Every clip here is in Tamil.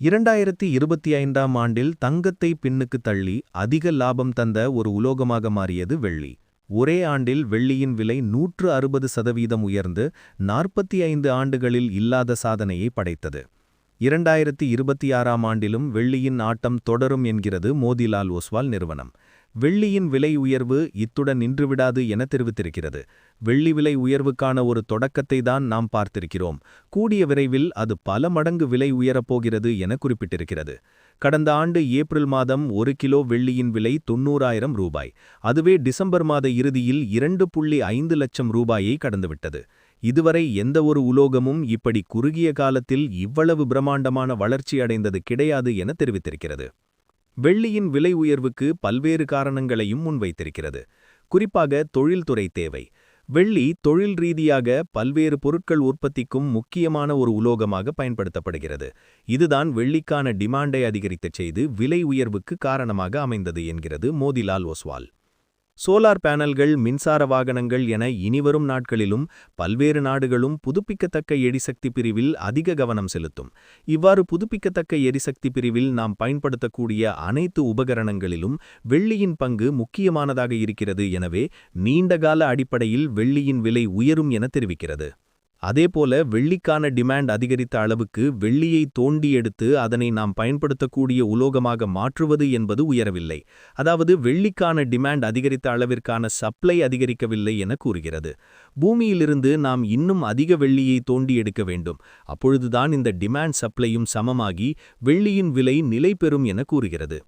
இரண்டாயிரத்தி இருபத்தி ஐந்தாம் ஆண்டில் தங்கத்தை பின்னுக்கு தள்ளி அதிக லாபம் தந்த ஒரு உலோகமாக மாறியது வெள்ளி. ஒரே ஆண்டில் வெள்ளியின் விலை நூற்று அறுபது சதவீதம் உயர்ந்து நாற்பத்தி ஐந்து ஆண்டுகளில் இல்லாத சாதனையை படைத்தது. இரண்டாயிரத்தி இருபத்தி ஆறாம் ஆண்டிலும் வெள்ளியின் ஆட்டம் தொடரும் என்கிறது மோதிலால் ஒஸ்வால் நிறுவனம். வெள்ளியின் விலை உயர்வு இத்துடன் நின்றுவிடாது என தெரிவித்திருக்கிறது. வெள்ளி விலை உயர்வுக்கான ஒரு தொடக்கத்தை தான் நாம் பார்த்திருக்கிறோம். கூடிய விரைவில் அது பல மடங்கு விலை உயரப்போகிறது என குறிப்பிட்டிருக்கிறது. கடந்த ஆண்டு ஏப்ரல் மாதம் ஒரு கிலோ வெள்ளியின் விலை தொன்னூறாயிரம் ரூபாய். அதுவே டிசம்பர் மாத இறுதியில் இரண்டு புள்ளி ஐந்து லட்சம் ரூபாயை கடந்துவிட்டது. இதுவரை எந்த ஒரு உலோகமும் இப்படி குறுகிய காலத்தில் இவ்வளவு பிரம்மாண்டமான வளர்ச்சி அடைந்தது கிடையாது என தெரிவித்திருக்கிறது. வெள்ளியின் விலை உயர்வுக்கு பல்வேறு காரணங்களையும் முன்வைத்திருக்கிறது. குறிப்பாக தொழில்துறை தேவை. வெள்ளி தொழில் ரீதியாக பல்வேறு பொருட்கள் உற்பத்திக்கும் முக்கியமான ஒரு உலோகமாக பயன்படுத்தப்படுகிறது. இதுதான் வெள்ளிக்கான டிமாண்டை அதிகரித்த செய்து விலை உயர்வுக்கு காரணமாக அமைந்தது என்கிறது மோதிலால் ஒஸ்வால். சோலார் பேனல்கள் மின்சார வாகனங்கள் என இனிவரும் நாட்களிலும் பல்வேறு நாடுகளும் புதுப்பிக்கத்தக்க எரிசக்தி பிரிவில் அதிக கவனம் செலுத்தும். இவ்வாறு புதுப்பிக்கத்தக்க எரிசக்தி பிரிவில் நாம் பயன்படுத்தக்கூடிய அனைத்து உபகரணங்களிலும் வெள்ளியின் பங்கு முக்கியமானதாக இருக்கிறது. எனவே நீண்டகால அடிப்படையில் வெள்ளியின் விலை உயரும் என தெரிவிக்கிறது. அதேபோல வெள்ளிக்கான டிமாண்ட் அதிகரித்த அளவுக்கு வெள்ளியை தோண்டி எடுத்து அதனை நாம் பயன்படுத்தக்கூடிய உலோகமாக மாற்றுவது என்பது உயரவில்லை. அதாவது வெள்ளிக்கான டிமாண்ட் அதிகரித்த அளவிற்கான சப்ளை அதிகரிக்கவில்லை என கூறுகிறது. பூமியிலிருந்து நாம் இன்னும் அதிக வெள்ளியை தோண்டி எடுக்க வேண்டும். அப்பொழுதுதான் இந்த டிமாண்ட் சப்ளையும் சமமாகி வெள்ளியின் விலை நிலை பெறும் என கூறுகிறது.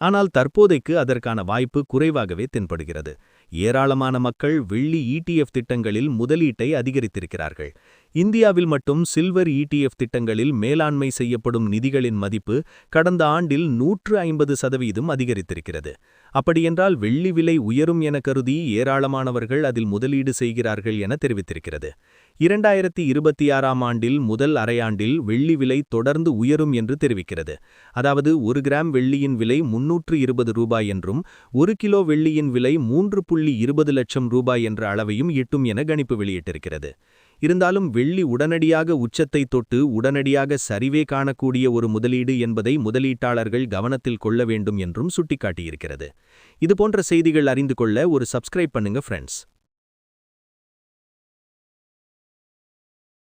ஆனால் தற்போதைக்கு அதற்கான வாய்ப்பு குறைவாகவே தென்படுகிறது. ஏராளமான மக்கள் வெள்ளி இடிஎஃப் திட்டங்களில் முதலீட்டை அதிகரித்திருக்கிறார்கள். இந்தியாவில் மட்டும் சில்வர் இடிஎஃப் திட்டங்களில் மேலாண்மை செய்யப்படும் நிதிகளின் மதிப்பு கடந்த ஆண்டில் நூற்று ஐம்பது சதவீதம் அதிகரித்திருக்கிறது. அப்படியென்றால் வெள்ளி விலை உயரும் என கருதி ஏராளமானவர்கள் அதில் முதலீடு செய்கிறார்கள் என தெரிவித்திருக்கிறது. இரண்டாயிரத்தி இருபத்தி ஆறாம் ஆண்டில் முதல் அரையாண்டில் வெள்ளி விலை தொடர்ந்து உயரும் என்று தெரிவிக்கிறது. அதாவது ஒரு கிராம் வெள்ளியின் விலை முன்னூற்று இருபது ரூபாய் என்றும் ஒரு கிலோ வெள்ளியின் விலை மூன்று புள்ளி இருபது லட்சம் ரூபாய் என்ற அளவையும் எட்டும் என கணிப்பு வெளியிட்டிருக்கிறது. இருந்தாலும் வெள்ளி உடனடியாக உச்சத்தை தொட்டு உடனடியாக சரிவே காணக்கூடிய ஒரு முதலீடு என்பதை முதலீட்டாளர்கள் கவனத்தில் கொள்ள வேண்டும் என்றும் சுட்டிக்காட்டியிருக்கிறது. இதுபோன்ற செய்திகள் அறிந்து கொள்ள ஒரு சப்ஸ்கிரைப் பண்ணுங்க ஃப்ரெண்ட்ஸ்